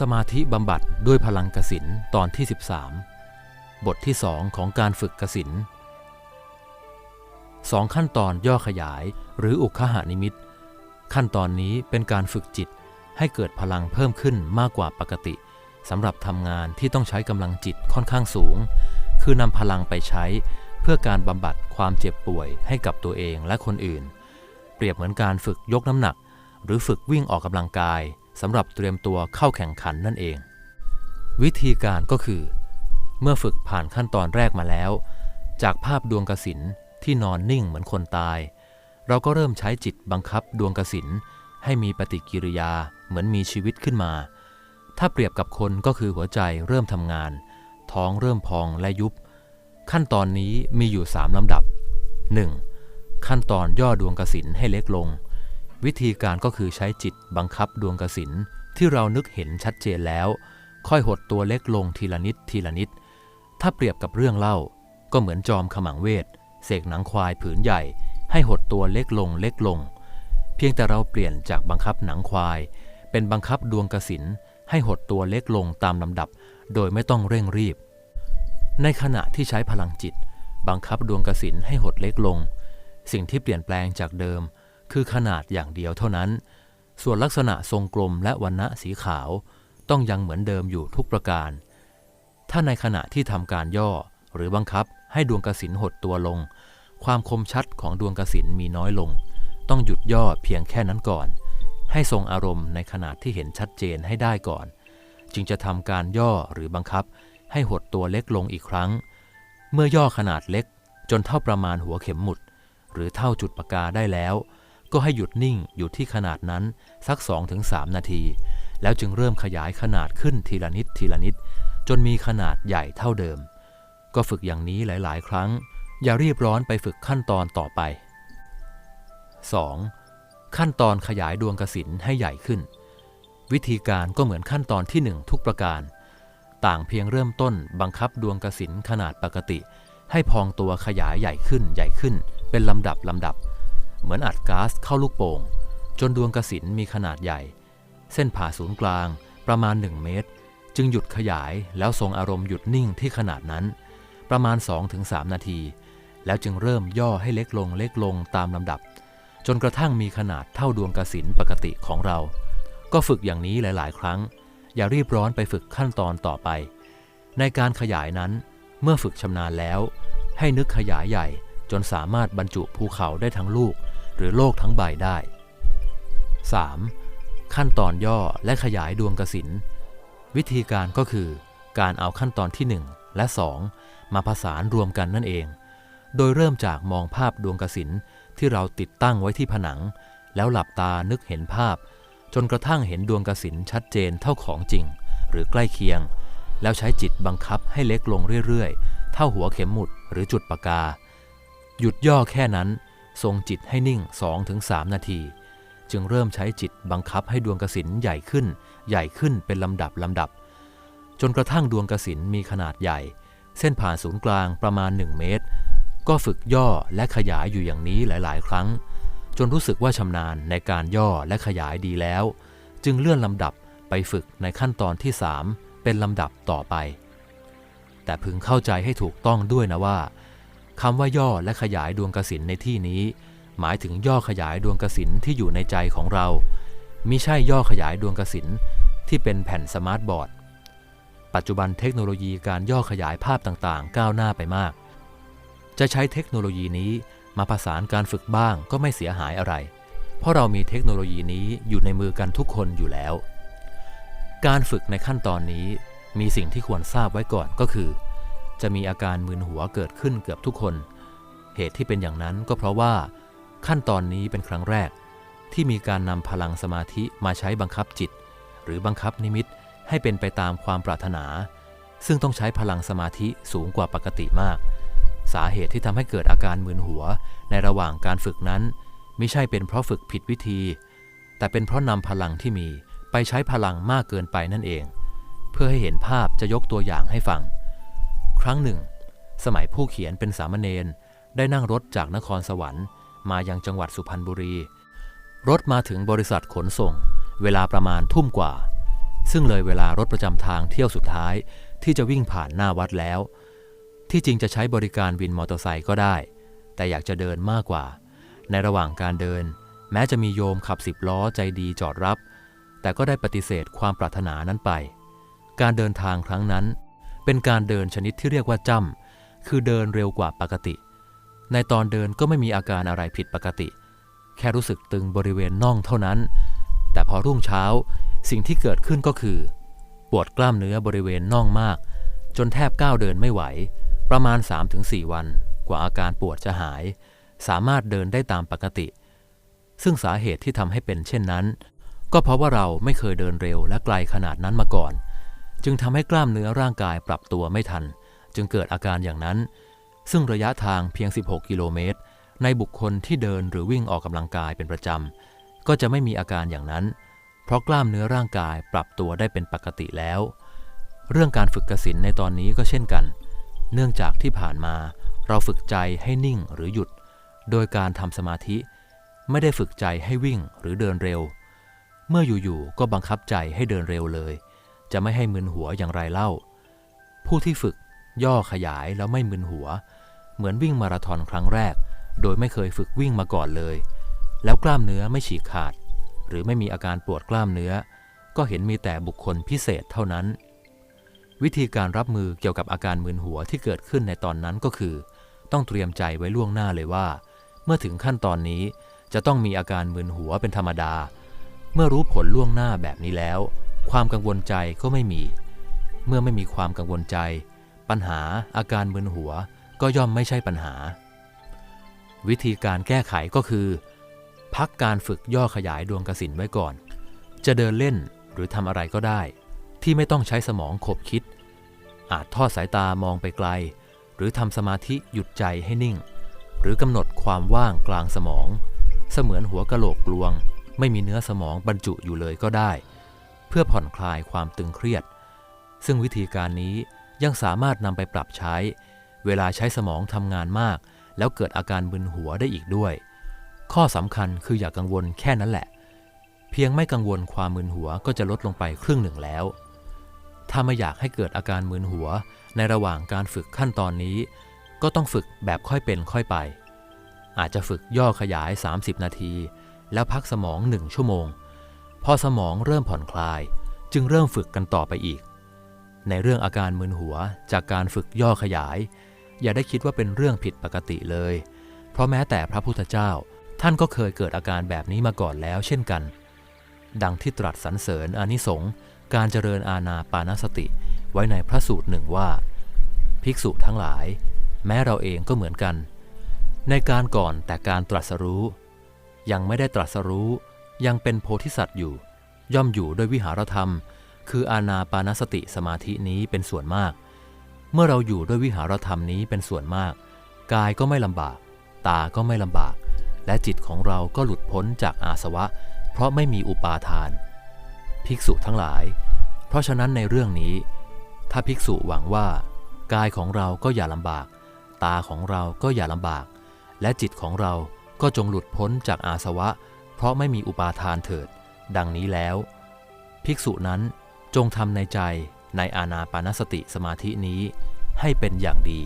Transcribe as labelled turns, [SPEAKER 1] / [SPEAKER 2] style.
[SPEAKER 1] สมาธิบำบัดด้วยพลังกสินตอนที่ 13 บทที่2ของการฝึกกสินสองขั้นตอนย่อขยายหรืออุคหานิมิต ขั้นตอนนี้เป็นการฝึกจิตให้เกิดพลังเพิ่มขึ้นมากกว่าปกติสำหรับทำงานที่ต้องใช้กำลังจิตค่อนข้างสูง คือนำพลังไปใช้เพื่อการบำบัดความเจ็บป่วยให้กับตัวเองและคนอื่น เปรียบเหมือนการฝึกยกน้ำหนัก หรือฝึกวิ่งออกกำลังกาย สำหรับเตรียมตัวเข้าแข่งขันนั่นเอง วิธีการก็คือ เมื่อฝึกผ่านขั้นตอนแรกมาแล้ว จากภาพดวงกสินที่นอนนิ่งเหมือนคนตาย เราก็เริ่มใช้จิตบังคับดวงกสินให้มีปฏิกิริยาเหมือนมีชีวิตขึ้นมา ถ้าเปรียบกับคนก็คือหัวใจเริ่มทำงาน ท้องเริ่มพองและยุบ ขั้นตอนนี้มีอยู่ 3ลำดับ 1. ขั้นตอนย่อดวงกสินให้เล็กลง วิธีการก็คือใช้จิตบังคับดวงกสินที่เรานึกเห็นชัดเจนแล้ว ค่อยหดตัวเล็กลงทีละนิดทีละนิด ถ้าเปรียบกับเรื่องเล่า ก็เหมือนจอมขมังเวทเสกหนังควายผืนใหญ่ ให้หดตัวเล็กลงเล็กลง เพียงแต่เราเปลี่ยนจากบังคับหนังควาย เป็นบังคับดวงกสินให้หดตัวเล็กลงตามลำดับ โดยไม่ต้องเร่งรีบ ในขณะที่ใช้พลังจิต บังคับดวงกสินให้หดเล็กลง สิ่งที่เปลี่ยนแปลงจากเดิม คือขนาดอย่างเดียวเท่านั้น ส่วนลักษณะทรงกลมและวันณะสีขาวต้องยังเหมือนเดิมอยู่ทุกประการ ถ้าในขณะที่ทำการย่อหรือบังคับให้ดวงกสินหดตัวลง ความคมชัดของดวงกสินมีน้อยลง ต้องหยุดย่อเพียงแค่นั้นก่อน ให้ทรงอารมณ์ในขนาดที่เห็นชัดเจนให้ได้ก่อน จึงจะทำการย่อหรือบังคับ ให้หดตัวเล็กลงอีกครั้ง เมื่อย่อขนาดเล็กจนเท่าประมาณหัวเข็มหมุด หรือเท่าจุดปากกาได้แล้ว ก็ให้หยุดนิ่งอยู่ที่ขนาดนั้นสัก 2-3 นาที แล้วจึงเริ่มขยายขนาดขึ้นทีละนิดทีละนิด จนมีขนาดใหญ่เท่าเดิม ก็ฝึกอย่างนี้หลาย ๆ ครั้ง อย่ารีบร้อนไปฝึกขั้นตอนต่อไป 2. ขั้นตอนขยายดวงกสินให้ใหญ่ขึ้น วิธีการก็เหมือนขั้นตอนที่ 1 ทุกประการ ต่างเพียงเริ่มต้นบังคับดวงกสินขนาดปกติ ให้พองตัวขยายใหญ่ขึ้นใหญ่ขึ้น เป็นลำดับลำดับ เหมือนอัดก๊าซเข้าลูกโป่ง จนดวงกระสินมีขนาดใหญ่ เส้นผ่าศูนย์กลางประมาณ 1 เมตร จึงหยุดขยายแล้วทรงอารมณ์หยุดนิ่งที่ขนาดนั้น ประมาณ 2-3 นาที แล้วจึงเริ่มย่อให้เล็กลงเล็กลงตามลำดับ จนกระทั่งมีขนาดเท่าดวงกระสินปกติของเรา ก็ฝึกอย่างนี้หลาย ๆ ครั้ง อย่ารีบร้อนไปฝึกขั้นตอนต่อไป ในการขยายนั้นเมื่อฝึกชำนาญแล้ว ให้นึกขยายใหญ่จนสามารถบรรจุภูเขาได้ทั้งลูก หรือโลกทั้งใบได้ 3. ขั้นตอนย่อและขยายดวงกสินวิธีการก็คือ การเอาขั้นตอนที่ 1 และ 2 มาผสานรวมกันนั่นเอง โดยเริ่มจากมองภาพดวงกสินที่เราติดตั้งไว้ที่ผนัง แล้วหลับตานึกเห็นภาพ จนกระทั่งเห็นดวงกสินชัดเจนเท่าของจริง หรือใกล้เคียง แล้วใช้จิตบังคับให้เล็กลงเรื่อยๆ เท่าหัวเข็มหมุดหรือจุดปากกา หยุดย่อแค่นั้น ทรงจิตให้นิ่ง 2-3 นาที จึงเริ่มใช้จิตบังคับให้ดวงกสินใหญ่ขึ้น ใหญ่ขึ้นเป็นลำดับลำดับ จนกระทั่งดวงกสินมีขนาดใหญ่ เส้นผ่านศูนย์กลางประมาณ 1 เมตร ก็ฝึกย่อและขยายอยู่อย่างนี้หลาย ๆ ครั้ง จนรู้สึกว่าชำนาญในการย่อและขยายดีแล้ว จึงเลื่อนลำดับไปฝึกในขั้นตอนที่ 3 เป็นลำดับต่อไป แต่พึงเข้าใจให้ถูกต้องด้วยนะว่า คำว่าย่อและขยายดวงกสินในที่นี้ หมายถึงย่อขยายดวงกสินที่อยู่ในใจของเรามิใช่ย่อขยายดวงกสินที่เป็นแผ่นสมาร์ทบอร์ด ปัจจุบันเทคโนโลยีการย่อขยายภาพต่างๆ ก้าวหน้าไปมาก จะใช้เทคโนโลยีนี้มาผสานการฝึกบ้างก็ไม่เสียหายอะไร เพราะเรามีเทคโนโลยีนี้อยู่ในมือกันทุกคนอยู่แล้ว การฝึกในขั้นตอนนี้มีสิ่งที่ควรทราบไว้ก่อนก็คือ จะมีอาการมึนหัวเกิดขึ้นเกือบทุกคน เหตุที่เป็นอย่างนั้นก็เพราะว่า ขั้นตอนนี้เป็นครั้งแรก ที่มีการนำพลังสมาธิมาใช้บังคับจิต หรือบังคับนิมิตให้เป็นไปตามความปรารถนา ซึ่งต้องใช้พลังสมาธิสูงกว่าปกติมาก สาเหตุที่ทำให้เกิดอาการมึนหัวในระหว่างการฝึกนั้นไม่ใช่เป็นเพราะฝึกผิดวิธี แต่เป็นเพราะนำพลังที่มีไปใช้พลังมากเกินไปนั่นเอง เพื่อให้เห็นภาพจะยกตัวอย่างให้ฟัง ครั้งหนึ่ง สมัยผู้เขียนเป็นสามเณรได้นั่งรถจากนครสวรรค์ มายังจังหวัดสุพรรณบุรี รถมาถึงบริษัทขนส่ง เวลาประมาณทุ่มกว่า ซึ่งเลยเวลารถประจำทางเที่ยวสุดท้าย ที่จะวิ่งผ่านหน้าวัดแล้ว ที่จริงจะใช้บริการวินมอเตอร์ไซค์ก็ได้ แต่อยากจะเดินมากกว่า ในระหว่างการเดิน แม้จะมีโยมขับสิบล้อใจดีจอดรับ แต่ก็ได้ปฏิเสธความปรารถนานั้นไป การเดินทางครั้งนั้น เป็นการเดินชนิดที่เรียกว่าจ้ำคือเดินเร็วกว่าปกติ ในตอนเดินก็ไม่มีอาการอะไรผิดปกติ แค่รู้สึกตึงบริเวณน่องเท่านั้น แต่พอรุ่งเช้าสิ่งที่เกิดขึ้นก็คือ ปวดกล้ามเนื้อบริเวณน่องมาก จนแทบก้าวเดินไม่ไหว ประมาณ 3-4 วัน กว่าอาการปวดจะหาย สามารถเดินได้ตามปกติ ซึ่งสาเหตุที่ทำให้เป็นเช่นนั้น ก็เพราะว่าเราไม่เคยเดินเร็วและไกลขนาดนั้นมาก่อน จึงทำให้กล้ามเนื้อร่างกายปรับตัวไม่ทัน จึงเกิดอาการอย่างนั้น ซึ่งระยะทางเพียง 16 กิโลเมตร ในบุคคลที่เดินหรือวิ่งออกกำลังกายเป็นประจำ ก็จะไม่มีอาการอย่างนั้น เพราะกล้ามเนื้อร่างกายปรับตัวได้เป็นปกติแล้ว เรื่องการฝึกกสินในตอนนี้ก็เช่นกัน เนื่องจากที่ผ่านมา เราฝึกใจให้นิ่งหรือหยุด โดยการทำสมาธิ ไม่ได้ฝึกใจให้วิ่งหรือเดินเร็ว เมื่ออยู่ๆก็บังคับใจให้เดินเร็วเลย จะไม่ให้มึนหัวอย่างไรเล่า ผู้ที่ฝึกย่อขยายแล้วไม่มึนหัว เหมือนวิ่งมาราธอนครั้งแรก โดยไม่เคยฝึกวิ่งมาก่อนเลย แล้วกล้ามเนื้อไม่ฉีกขาด หรือไม่มีอาการปวดกล้ามเนื้อ ก็เห็นมีแต่บุคคลพิเศษเท่านั้น วิธีการรับมือเกี่ยวกับอาการมึนหัวที่เกิดขึ้นในตอนนั้นก็คือ ต้องเตรียมใจไว้ล่วงหน้าเลยว่า เมื่อถึงขั้นตอนนี้จะต้องมีอาการมึนหัวเป็นธรรมดา เมื่อรู้ผลล่วงหน้าแบบนี้แล้ว ความกังวลใจก็ไม่มี เมื่อไม่มีความกังวลใจ ปัญหาอาการมึนหัวก็ย่อมไม่ใช่ปัญหา วิธีการแก้ไขก็คือ พักการฝึกย่อขยายดวงกสินไว้ก่อน จะเดินเล่นหรือทำอะไรก็ได้ ที่ไม่ต้องใช้สมองขบคิด อาจทอดสายตามองไปไกล หรือทำสมาธิหยุดใจให้นิ่ง หรือกำหนดความว่างกลางสมอง เสมือนหัวกะโหลกกลวง ไม่มีเนื้อสมองบรรจุอยู่เลยก็ได้ เพื่อผ่อนคลายความตึงเครียด ซึ่งวิธีการนี้ยังสามารถนำไปปรับใช้ เวลาใช้สมองทำงานมาก แล้วเกิดอาการมึนหัวได้อีกด้วย ข้อสำคัญคืออย่ากังวลแค่นั้นแหละ เพียงไม่กังวลความมึนหัวก็จะลดลงไปครึ่งหนึ่งแล้ว ถ้าไม่อยากให้เกิดอาการมึนหัวในระหว่างการฝึกขั้นตอนนี้ ก็ต้องฝึกแบบค่อยเป็นค่อยไป อาจจะฝึกย่อขยาย 30 นาที แล้วพักสมอง 1 ชั่วโมง พอสมองเริ่มผ่อนคลาย จึงเริ่มฝึกกันต่อไปอีก ในเรื่องอาการมึนหัวจากการฝึกย่อขยาย อย่าได้คิดว่าเป็นเรื่องผิดปกติเลย เพราะแม้แต่พระพุทธเจ้า ท่านก็เคยเกิดอาการแบบนี้มาก่อนแล้วเช่นกัน ดังที่ตรัสสรรเสริญอานิสงส์การเจริญอาณาปานสติไว้ในพระสูตรหนึ่งว่า ภิกษุทั้งหลาย แม้เราเองก็เหมือนกัน ในการก่อนแต่การตรัสรู้ ยังไม่ได้ตรัสรู้ ยังเป็นโพธิสัตว์อยู่ ย่อมอยู่ด้วยวิหารธรรม คืออาณาปานสติสมาธินี้เป็นส่วนมาก เมื่อเราอยู่ด้วยวิหารธรรมนี้เป็นส่วนมาก กายก็ไม่ลำบาก ตาก็ไม่ลำบาก และจิตของเราก็หลุดพ้นจากอาสวะ เพราะไม่มีอุปาทาน ภิกษุทั้งหลาย เพราะฉะนั้นในเรื่องนี้ ถ้าภิกษุหวังว่า กายของเราก็อย่าลำบาก ตาของเราก็อย่าลำบาก และจิตของเราก็จงหลุดพ้นจากอาสวะ ราะไม่มีอุปาทานเถิด ดังนี้แล้ว ภิกษุนั้นจงทำในใจในอาณาปานสติสมาธินี้ให้เป็นอย่างดี